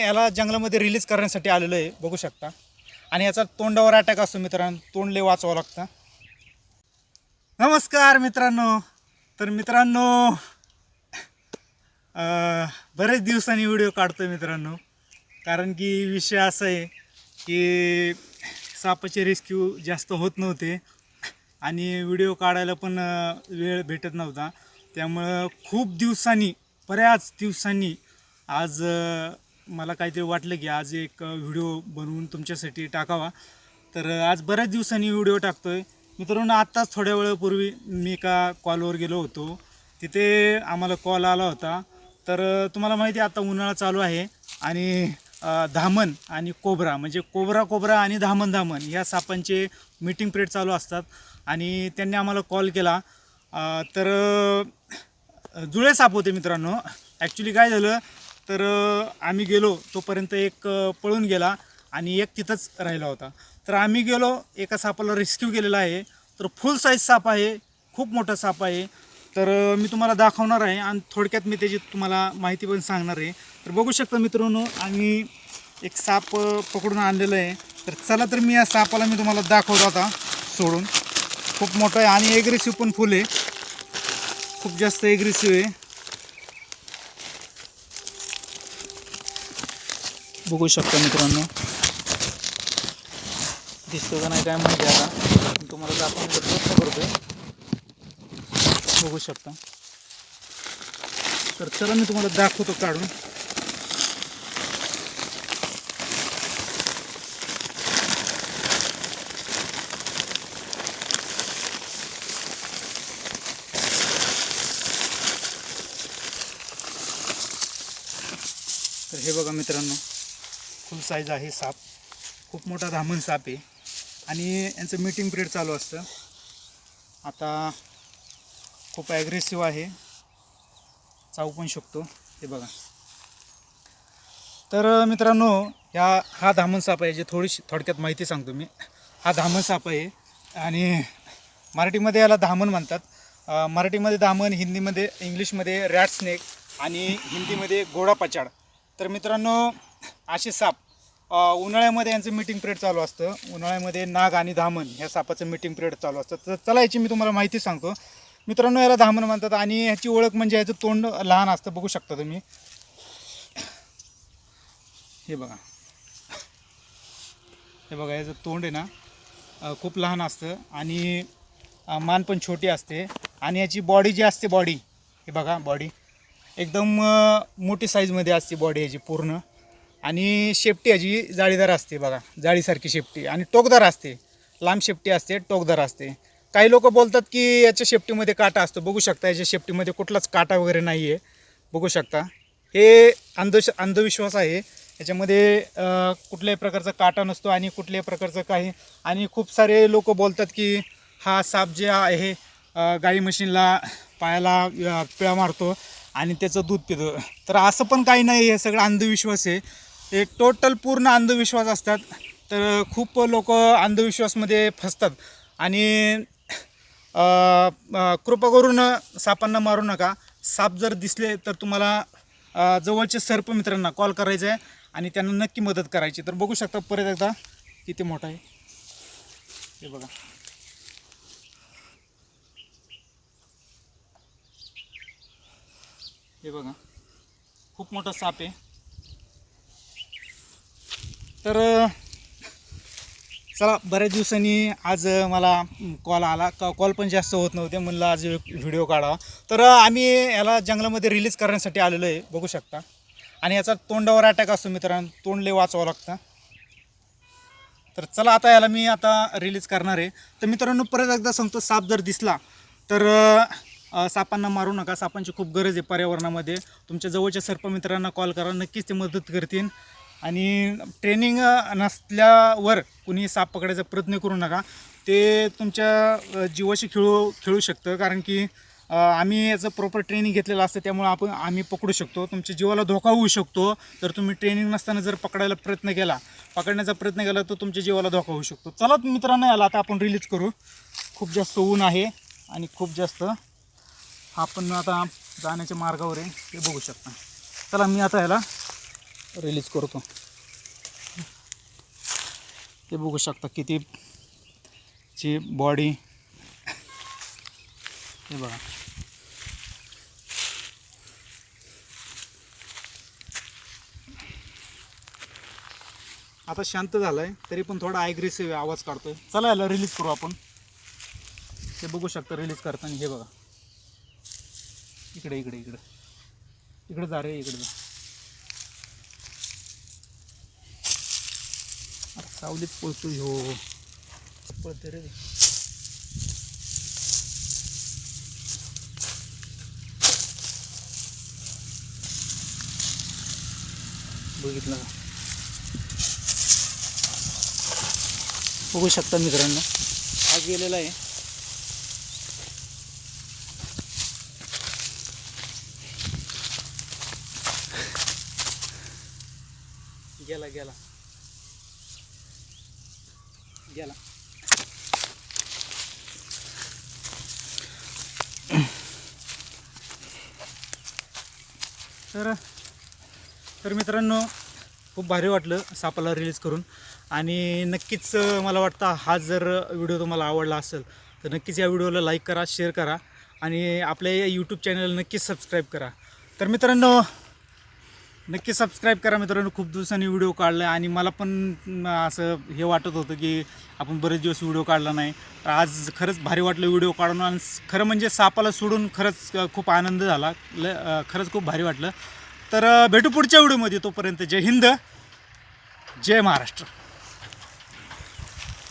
याला जंगलामध्ये रिलीज करण्यासाठी आलेलो आहे बघू शकता. आणि याचा तोंडावर अटॅक असतो मित्रांनो तोंडले वाचवावं लागतं. नमस्कार मित्रांनो. तर मित्रांनो बरेच दिवसांनी व्हिडिओ काढतो मित्रांनो. कारण की विषय असा आहे की सापाचे रेस्क्यू जास्त होत नव्हते. आणि व्हिडिओ काढायला पण वेळ भेटत नव्हता. त्यामुळं खूप दिवसांनी बऱ्याच दिवसांनी आज मला काहीतरी वाटलं की आज एक व्हिडिओ बनवून तुमच्यासाठी टाकावा. तर आज बऱ्याच दिवसांनी व्हिडिओ टाकतो आहे मित्रांनो आत्ताच थोड्या वेळापूर्वी मी एका कॉलवर गेलो होतो. तिथे आम्हाला कॉल आला होता. तर तुम्हाला माहिती आहे आता उन्हाळा चालू आहे आणि धामण आणि कोबरा म्हणजे कोबरा कोबरा आणि धामण धामण या सापांचे मीटिंग पिरियड चालू असतात आणि त्यांनी आम्हाला कॉल. केला तर जुळे साप होते मित्रांनो. ॲक्च्युली काय झालं तर आम्ही गेलो तोपर्यंत एक पळून गेला आणि एक तिथंच राहिला होता. तर आम्ही गेलो एका सापाला रेस्क्यू केलेला आहे. तर फुल साईज साप आहे खूप मोठा साप आहे. तर मी तुम्हाला दाखवणार आहे आणि थोडक्यात मी त्याची तुम्हाला माहिती पण सांगणार आहे. तर बघू शकता मित्रांनो आम्ही एक साप पकडून आणलेलं आहे. तर चला तर मी या सापाला मी तुम्हाला दाखवतो आता सोडून. खूप मोठं आहे आणि एग्रेसिव्ह पण फुल आहे. खूप जास्त एग्रेसिव्ह आहे. बघू शकता मित्रांनो. दिसतो का नाही काय माहिती आता. तुम्हाला दाखवण्याचा प्रयत्न करतोय. बघू शकता. तर चला मी तुम्हाला दाखवतो काढून. तर हे बघा फुल साईज आहे साप. खूप मोठा धामण साप आहे. आणि यांचं मीटिंग पिरियड चालू असतं. आता खूप ॲग्रेसिव्ह आहे. चावू पण शकतो. हे बघा. तर मित्रांनो ह्या हा धामण साप आहे जे थोडीशी थोडक्यात माहिती सांगतो मी. हा धामण साप आहे. आणि मराठीमध्ये याला धामण म्हणतात. मराठीमध्ये धामण हिंदीमध्ये इंग्लिशमध्ये रॅट स्नेक आणि हिंदीमध्ये गोडा पचाड तर मित्रांनो असे साप उन्हाळ्यामध्ये यांचं मीटिंग पिरियड चालू असतं. उन्हाळ्यामध्ये नाग आणि धामण ह्या सापाचं मीटिंग पिरियड चालू असतं. तर चला याची मी तुम्हाला माहिती सांगतो. मित्रांनो याला धामण म्हणतात आणि ह्याची ओळख म्हणजे याचं तोंड लहान असतं. बघू शकता तुम्ही. हे बघा. हे बघा याचं तोंड आहे ना खूप लहान असतं आणि मान पण छोटी असते. आणि याची बॉडी जी असते बॉडी हे बघा बॉडी एकदम मोठी साईजमध्ये असते बॉडी याची पूर्ण. आणि शेपटी याची जाळीदार असते बघा जाळीसारखी शेपटी. आणि टोकदार असते. लांब शेपटी असते टोकदार असते. काही लोक बोलतात की याच्या शेपटीमध्ये काटा असतो. बघू शकता याच्या शेपटीमध्ये कुठलाच काटा वगैरे नाही आहे बघू शकता. हे अंधश अंधविश्वास आहे. याच्यामध्ये कुठल्याही प्रकारचा काटा नसतो आणि कुठल्याही प्रकारचं काही. आणि खूप सारे लोक बोलतात की हा साप जे आहे गाई मशीनला पायाला पिळा मारतो आणि त्याचं दूध पितो. तर असं पण काही नाही हे सगळं अंधविश्वास आहे. हे टोटल पूर्ण अंधविश्वास असतात. तर खूप लोक अंधविश्वासमध्ये फसतात. आणि कृपा करून सापांना मारू नका. साप जर दिसले तर तुम्हाला जवळचे सर्प मित्रांना कॉल करायचा आहे आणि त्यांना नक्की मदत करायची तर बघू शकता परत एकदा किती मोठा आहे. हे बघा. हे बघा. खूप मोठा साप आहे. तर चला बऱ्याच दिवसांनी आज मला कॉल आला. क कॉल पण जास्त होत नव्हते म्हणलं आज व्हिडिओ काढावा. तर आम्ही याला जंगलामध्ये रिलीज करण्यासाठी आलेलो आहे बघू शकता. आणि याचा तोंडावर अटॅक असतो मित्रांनो तोंड लय वाचवावं लागतं. तर चला आता याला मी आता रिलीज करणार आहे. तर मित्रांनो परत एकदा सांगतो साप जर दिसला तर सापांना मारू नका. सापांची खूप गरज आहे पर्यावरणामध्ये. तुमच्या जवळच्या सर्पमित्रांना कॉल करा. नक्कीच ते मदत करतील. आणि ट्रेनिंग नसल्यावर कुणी साप पकडायचा प्रयत्न करू नका. ते तुमच्या जीवाशी खेळू खेळू शकतं. कारण की आम्ही याचं प्रॉपर ट्रेनिंग घेतलेलं असतं. त्यामुळे आपण आम्ही पकडू शकतो. तुमच्या जीवाला धोका होऊ शकतो. तर तुम्ही ट्रेनिंग नसताना जर पकडायला प्रयत्न केला पकडण्याचा प्रयत्न केला तर तुमच्या जीवाला धोका होऊ शकतो. चला मित्रांनो याला आता आपण रिलीज करू. खूप जास्त ऊन आहे आणि खूप जास्त आपण आता जाण्याच्या मार्गावर आहे. ते बघू शकता. चला मी आता याला रिलीज करतो. ते बघू शकता किती ची बॉडी हे बघा. आता शांत झालाय तरी पण थोडा ॲग्रेसिव्ह आवाज काढतोय. चला याला रिलीज करू आपण. ते बघू शकता रिलीज करताना हे बघा. इकडे इकडे इकडे. इकडे जा रे इकडे जा. सावलीत पळतो ह्यो पळते रे. बघितलं बघू शकता मित्रांनो. हा गेलेला आहे. गेला गेला. गेला तर तर मित्रांनो खूप भारी वाटलं सापाला रिलीज करून. आणि नक्कीच मला वाटतं हा जर व्हिडिओ तुम्हाला आवडला असेल तर नक्कीच या व्हिडिओला लाईक करा शेअर करा. आणि आपल्या या यूट्यूब चॅनलला नक्कीच सबस्क्राईब करा. तर मित्रांनो नक्की सबस्क्राईब करा मित्रांनो. खूप दिवसांनी व्हिडिओ काढला आणि मला पण असं हे वाटत होतं की आपण बरेच दिवस व्हिडिओ काढला नाही. तर आज खरंच भारी वाटलं व्हिडिओ काढून आणि खरं म्हणजे सापाला सोडून खरंच खूप आनंद झाला. ल खरंच खूप भारी वाटलं. तर भेटू पुढच्या व्हिडिओमध्ये तोपर्यंत जय हिंद. जय महाराष्ट्र.